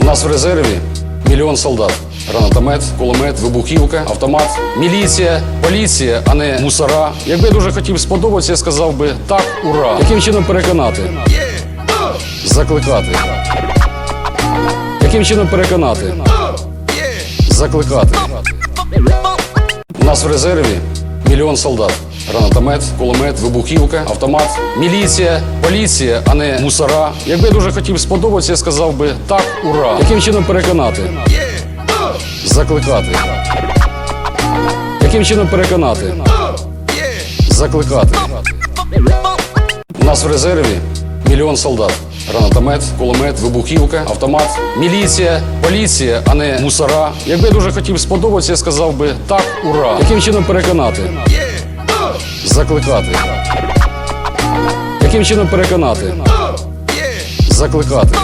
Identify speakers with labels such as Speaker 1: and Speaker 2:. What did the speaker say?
Speaker 1: У нас в резерві мільйон солдат. Гранатомет, кулемет, вибухівка, автомат, міліція, поліція, а не мусора. Якби я дуже хотів сподобатися, я сказав би так, ура. Яким чином переконати? Закликати. Яким чином переконати? Закликати. У нас в резерві мільйон солдат. Гранатомет, кулемет, вибухівка, автомат, міліція, поліція, а не мусора. Якби я дуже хотів сподобатися, я сказав би так, ура. Яким чином переконати? Закликати. Яким чином переконати? Закликати. У нас в резерві мільйон солдат. Гранатомет, кулемет, вибухівка, автомат, міліція, поліція, а не мусора. Якби я дуже хотів сподобатися, я сказав би так, ура. Яким чином переконати? Закликати. Яким чином переконати? Закликати.